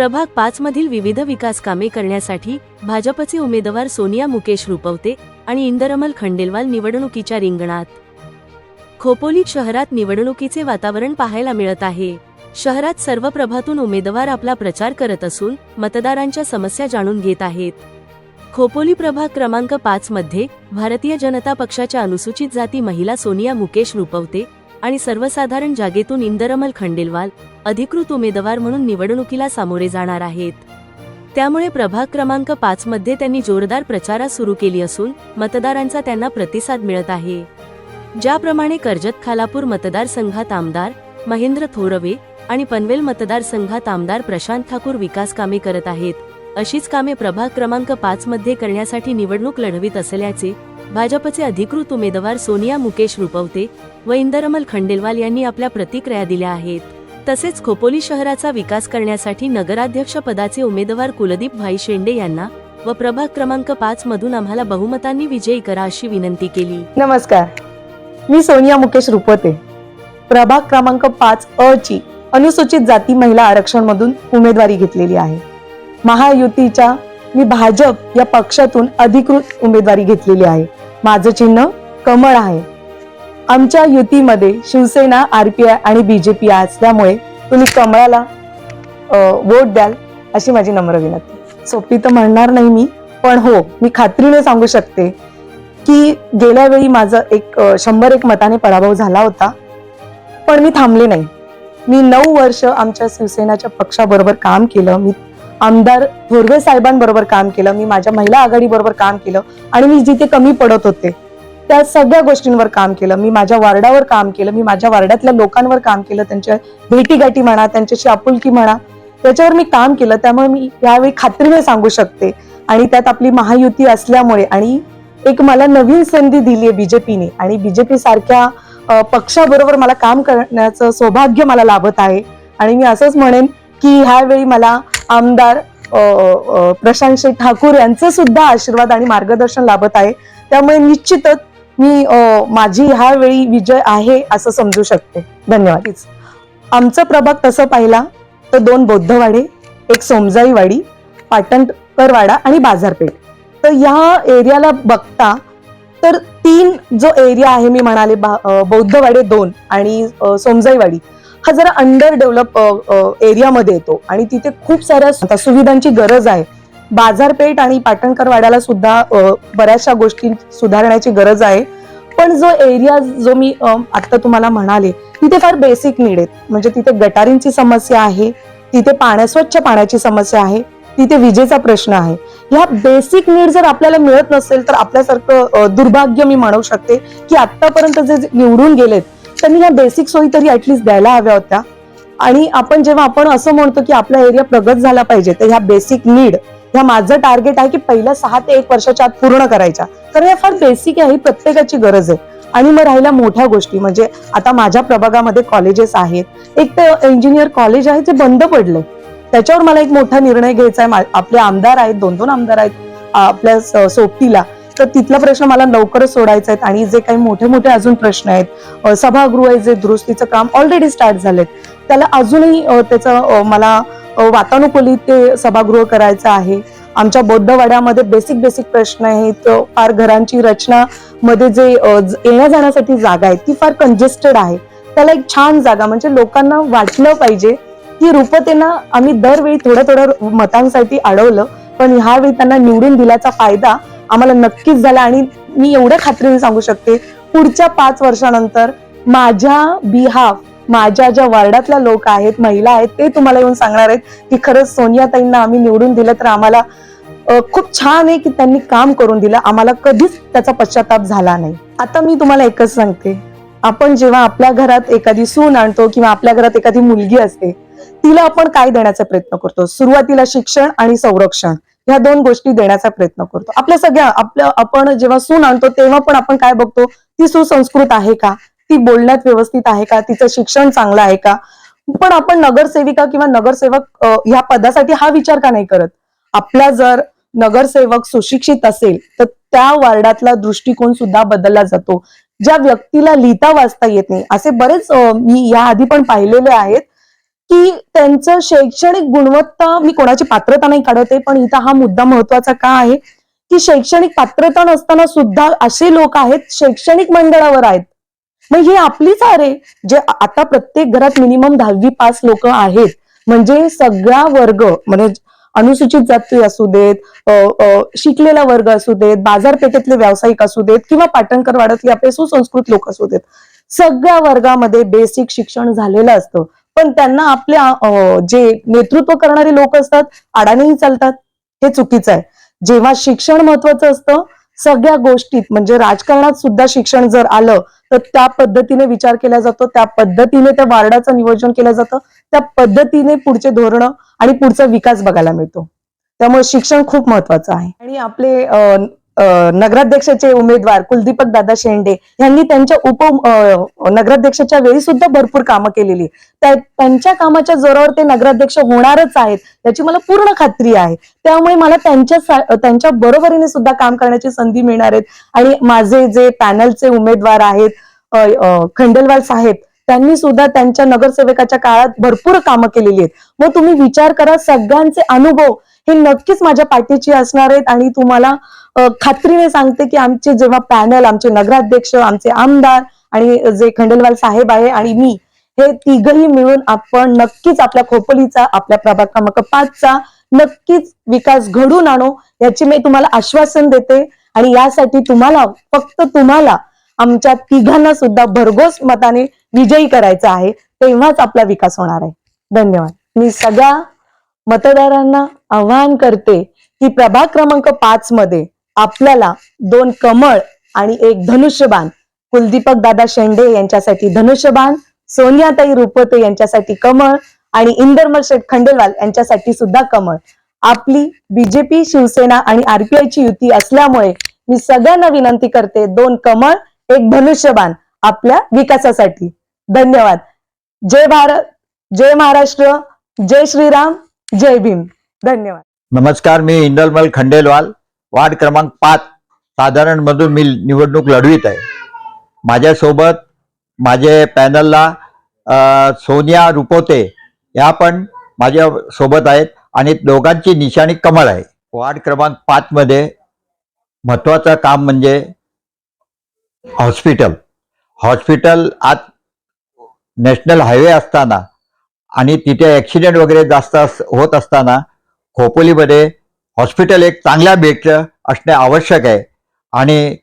प्रभाग पाच मधील विविध विकास कामे करण्यासाठी भाजपचे उमेदवार सोनिया मुकेश रुपवते आणि इंदरमल खंडेलवाल निवडणुकीच्या रिंगणात. खोपोली शहरात निवडणुकीचे वातावरण पाहायला मिळत आहे. शहरात सर्व प्रभातून उमेदवार आपला प्रचार करत असून मतदारांच्या समस्या जाणून घेत आहेत. खोपोली प्रभाग क्रमांक पाच मध्ये भारतीय जनता पक्षाच्या अनुसूचित जाती महिला सोनिया मुकेश रुपवते आणि सर्वसाधारण जागेतून इंदरमल खंडेलवाल अधिकृत उमेदवार म्हणून निवडणुकीला सामोरे जाणार आहेत. त्यामुळे प्रभाग क्रमांक पाच मध्ये त्यांनी जोरदार प्रचारात सुरू केली असून मतदारांचा त्यांना प्रतिसाद मिळत आहे. ज्याप्रमाणे कर्जत खालापूर मतदारसंघात आमदार महेंद्र थोरवे आणि पनवेल मतदारसंघात आमदार प्रशांत ठाकूर विकास कामे करत आहेत अशीच कामे प्रभाग क्रमांक पाच मध्ये करण्यासाठी निवडणूक लढवित असल्याचे भाजपचे अधिकृत उमेदवार सोनिया मुकेश रुपवते व इंदरमल खंडेलवाल यांनी आपल्या प्रतिक्रिया दिल्या आहेत. तसेच खोपोली शहराचा विकास करण्यासाठी नगराध्यक्ष पदाचे उमेदवार कुलदीप भाई शेंडे यांना व प्रभाग क्रमांक पाच मधून आम्हाला बहुमतांनी विजयी करा अशी विनंती केली. नमस्कार. मी सोनिया मुकेश रुपते प्रभाग क्रमांक पाच अ ची अनुसूचित जाती महिला आरक्षण मधून उमेदवारी घेतलेली आहे. महायुतीच्या मी भाजप या पक्षातून अधिकृत उमेदवारी घेतलेली आहे. माझं चिन्ह कमळ आहे. आमच्या युतीमध्ये शिवसेना आरपीआय आणि बीजेपी असल्यामुळे तुम्ही कमळाला वोट द्याल अशी माझी नम्र विनंती. सोपी तर म्हणणार नाही मी पण हो मी खात्रीने सांगू शकते की गेल्या वेळी माझं एक शंभर एक मताने पराभव झाला होता पण मी थांबले नाही. मी नऊ वर्ष आमच्या शिवसेनाच्या पक्षाबरोबर काम केलं मी आमदार थोरवे साहेबांबरोबर काम केलं मी माझ्या महिला आघाडी बरोबर काम केलं आणि मी जिथे कमी पडत होते त्या सगळ्या गोष्टींवर काम केलं. मी माझ्या वार्डावर काम केलं मी माझ्या वार्डातल्या लोकांवर काम केलं त्यांच्या भेटीगाठी म्हणा त्यांच्याशी आपुलकी म्हणा त्याच्यावर मी काम केलं. त्यामुळे मी यावेळी खात्रीने सांगू शकते. आणि त्यात आपली महायुती असल्यामुळे आणि एक मला नवीन संधी दिली आहे बीजेपीने आणि बीजेपी सारख्या पक्षाबरोबर मला काम करण्याचं सौभाग्य मला लाभत आहे. आणि मी असंच म्हणेन की ह्यावेळी मला आमदार प्रशांत शेठ ठाकूर यांचं सुद्धा आशीर्वाद आणि मार्गदर्शन लाभत आहे. त्यामुळे निश्चितच मी माझी माझी ह्यावेळी विजय आहे असं समजू शकते. धन्यवाद. आमचा प्रभाग तसं पाहिला तर दोन बौद्धवाडे एक सोमजाईवाडी पाटणकरवाडा आणि बाजारपेठ. तर या एरियाला बघता तर तीन जो एरिया आहे मी म्हणाले बौद्धवाडे दोन आणि सोमजाईवाडी हा जरा अंडर डेव्हलप एरियामध्ये येतो. आणि तिथे खूप साऱ्या सुविधांची गरज आहे. बाजारपेठ आणि पाटणकरवाड्याला सुद्धा बऱ्याचशा गोष्टी सुधारण्याची गरज आहे. पण जो एरिया जो मी आता तुम्हाला म्हणाले तिथे फार बेसिक नीड आहेत. म्हणजे तिथे गटारींची समस्या आहे तिथे पाण्या स्वच्छ पाण्याची समस्या आहे तिथे विजेचा प्रश्न आहे. ह्या बेसिक नीड जर आपल्याला मिळत नसेल तर आपल्यासारखं दुर्भाग्य मी म्हणू शकते की आतापर्यंत जे निवडून गेलेत त्यांनी ह्या बेसिक सोयी तरी ऍटलिस्ट द्यायला हव्या होत्या. आणि आपण जेव्हा आपण असं म्हणतो की आपला एरिया प्रगत झाला पाहिजे तर ह्या बेसिक नीड ह्या माझं टार्गेट आहे की पहिल्या सहा ते एक वर्षाच्या आत पूर्ण करायच्या कारण या फार बेसिक आहे ही प्रत्येकाची गरज आहे. आणि मग राहिल्या मोठ्या गोष्टी म्हणजे आता माझ्या प्रभागामध्ये कॉलेजेस आहेत. एक तर इंजिनियर कॉलेज आहे जे बंद पडले त्याच्यावर मला एक मोठा निर्णय घ्यायचा आहे. आपले आमदार आहेत दोन दोन आमदार आहेत आपल्या सोबतीला. तर तिथला प्रश्न मला लवकरच सोडायचा आहे आणि जे काही मोठे मोठे अजून प्रश्न आहेत सभागृह आहे जे दुरुस्तीचं काम ऑलरेडी स्टार्ट झालेत त्याला अजूनही त्याचं मला वातानुकूलित ते सभागृह करायचं आहे. आमच्या बौद्धवाड्यामध्ये बेसिक बेसिक प्रश्न आहेत फार घरांची रचना मध्ये जे येण्या जाण्यासाठी जागा आहे ती फार कंजेस्टेड आहे. त्याला एक छान जागा म्हणजे लोकांना वाटलं पाहिजे की रूपतेना आम्ही दरवेळी थोड्या थोड्या मतांसाठी अडवलं पण ह्यावेळी त्यांना निवडून दिल्याचा फायदा आम्हाला नक्कीच झाला. आणि मी एवढ्या खात्रीने सांगू शकते पुढच्या पाच वर्षानंतर माझ्या बिहाफ माझ्या ज्या वार्डातल्या लोक आहेत महिला आहेत ते तुम्हाला येऊन सांगणार आहेत की खरंच सोनियाताईंना आम्ही निवडून दिलं तर आम्हाला खूप छान आहे की त्यांनी काम करून दिलं. आम्हाला कधीच त्याचा पश्चाताप झाला नाही. आता मी तुम्हाला एकच सांगते. आपण जेव्हा आपल्या घरात एखादी सून आणतो किंवा आपल्या घरात एखादी मुलगी असते तिला आपण काय देण्याचा प्रयत्न करतो? सुरुवातीला शिक्षण आणि संरक्षण. ह्या दोन गोष्टी देण्याचा प्रयत्न करतो. आपल्या सगळ्या आपल्या आपण जेव्हा सून आणतो तेव्हा पण आपण काय बघतो? ती सुसंस्कृत आहे का? ती बोलण्यात व्यवस्थित आहे का? तिचं शिक्षण चांगलं आहे का? पण आपण नगरसेविका किंवा नगरसेवक ह्या पदासाठी हा विचार का नाही करत? आपला जर नगरसेवक सुशिक्षित असेल तर त्या वार्डातला दृष्टिकोन सुद्धा बदलला जातो. ज्या व्यक्तीला लिहिता वाचता येत नाही असे बरेच मी या आधी पण पाहिलेले आहेत. की त्यांचं शैक्षणिक गुणवत्ता मी कोणाची पात्रता नाही काढते पण इथं हा मुद्दा महत्त्वाचा का आहे? की शैक्षणिक पात्रता नसताना सुद्धा असे लोक आहेत शैक्षणिक मंडळावर आहेत. मग हे आपलीच अरे जे आता प्रत्येक घरात मिनिमम दहावी पास लोक आहेत. म्हणजे सगळा वर्ग म्हणजे अनुसूचित जाती असू देत शिकलेला वर्ग असू देत बाजारपेठेतले व्यावसायिक असू देत किंवा पाटणकर वाड्यातले आपले सुसंस्कृत लोक असू देत. सगळ्या वर्गामध्ये बेसिक शिक्षण झालेलं असतं. पण त्यांना आपल्या जे नेतृत्व करणारे लोक असतात अडाणीही चालतात. हे चुकीचं आहे. जेव्हा शिक्षण महत्वाचं असतं सगळ्या गोष्टीत म्हणजे राजकारणात सुद्धा शिक्षण जर आलं तर त्या पद्धतीने विचार केला जातो त्या पद्धतीने त्या वार्डाचं नियोजन केलं जातं त्या पद्धतीने पुढचे धोरण आणि पुढचा विकास बघायला मिळतो. त्यामुळे शिक्षण खूप महत्वाचं आहे. आणि आपले नगराध्यक्षाचे उमेदवार कुलदीपक दादा शेंडे यांनी त्यांच्या उप नगराध्यक्षाच्या वेळी सुद्धा भरपूर कामं केलेली. त्या- त्यांच्या कामाच्या जोरावर ते नगराध्यक्ष होणारच आहेत याची मला पूर्ण खात्री आहे. त्यामुळे मला त्यांच्या त्यांच्या बरोबरीने सुद्धा काम करण्याची संधी मिळणार आहेत. आणि माझे जे पॅनलचे उमेदवार आहेत खंडेलवाल साहेब त्यांनी सुद्धा त्यांच्या नगरसेवकाच्या काळात भरपूर कामं केलेली आहेत. मग तुम्ही विचार करा सगळ्यांचे अनुभव हे नक्कीच माझ्या पाठीची असणार आहेत आणि तुम्हाला खात्रीने सांगते की आमचे जेव्हा पॅनल आमचे नगराध्यक्ष आमचे आमदार आणि जे खंडेलवाल साहेब आहे आणि मी हे तिघही मिळून आपण नक्कीच आपल्या खोपलीचा आपल्या प्रभाग क्रमांक पाचचा नक्कीच विकास घडून आणू याची मी तुम्हाला आश्वासन देते. आणि यासाठी तुम्हाला फक्त तुम्हाला आमच्या तिघांना सुद्धा भरघोस मताने विजयी करायचा आहे. तेव्हाच आपला विकास होणार आहे. धन्यवाद. मी सगळ्या मतदारांना आवाहन करते की प्रभाग क्रमांक पाच मध्ये आपल्याला दोन कमळ आणि एक धनुष्यबाण. कुलदीपक दादा शेंडे यांच्यासाठी धनुष्यबाण सोनियाताई रुपते यांच्यासाठी कमळ आणि इंदरमल शेठ खंडेलवाल यांच्यासाठी सुद्धा कमळ. आपली बीजेपी शिवसेना आणि आरपीआय ची युती असल्यामुळे मी सगळ्यांना विनंती करते दोन कमळ एक धनुष्यबाण आपल्या विकासासाठी. धन्यवाद. जय भारत जय महाराष्ट्र जय श्रीराम जय भीम. धन्यवाद. नमस्कार मी इंदलमल खंडेलवाल. वार्ड क्रमांक पाच साधारण मधून मी निवडणूक लढवित आहे. माझ्यासोबत माझे पॅनलला सोनिया रुपोते या पण माझ्या सोबत आहेत आणि दोघांची निशाणी कमळ आहे. वार्ड क्रमांक पाचमध्ये महत्त्वाचं महत्वाचं काम म्हणजे हॉस्पिटल. हॉस्पिटल आज नॅशनल हायवे असताना आणि तिथे ॲक्सिडेंट वगैरे जास्त होत असताना खोपोलीमध्ये हॉस्पिटल एक चांगल्या बेडचं असणे आवश्यक आहे. आणि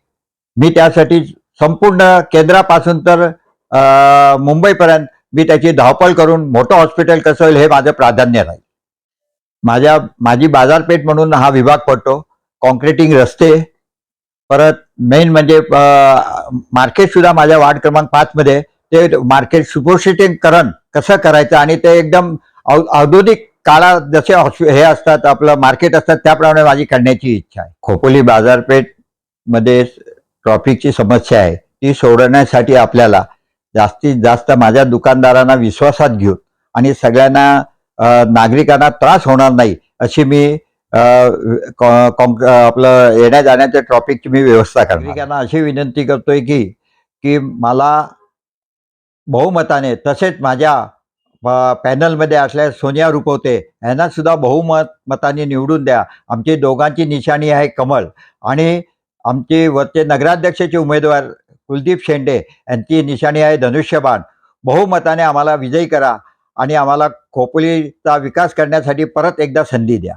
मी त्यासाठी संपूर्ण केंद्रापासून तर मुंबईपर्यंत मी त्याची धावपळ करून मोठं हॉस्पिटल कसं होईल हे माझं प्राधान्य राहील. माझ्या माझी बाजारपेठ म्हणून हा विभाग पडतो कॉन्क्रिटिंग रस्ते परत मेन म्हणजे मार्केटसुद्धा माझ्या वार्ड क्रमांक पाचमध्ये ते मार्केट सुपोषितीकरण कसं करायचं आणि ते एकदम औ- औद्योगिक काळा जसे हे असतात आपलं मार्केट असतात त्याप्रमाणे माझी करण्याची इच्छा आहे. खोपोली बाजारपेठमध्ये ट्रॉफिकची समस्या आहे. ती सोडवण्यासाठी आपल्याला जास्तीत जास्त माझ्या दुकानदारांना विश्वासात घेऊन आणि सगळ्यांना नागरिकांना त्रास होणार नाही अशी मी आपलं येण्या जाण्याच्या ट्रॉफिकची मी व्यवस्था करणार नागरिकांना अशी विनंती करतोय की की मला बहुमताने तसेच माझ्या पॅनलमध्ये असल्या सोनिया रुपवते यांना सुद्धा बहुमत मताने निवडून द्या. आमची दोघांची निशाणी आहे कमल आणि आमचे वरचे नगराध्यक्षाचे उमेदवार कुलदीप शेंडे यांची निशाणी आहे धनुष्यबाण. बहुमताने आम्हाला विजयी करा आणि आम्हाला खोपोलीचा विकास करण्यासाठी परत एकदा संधी द्या.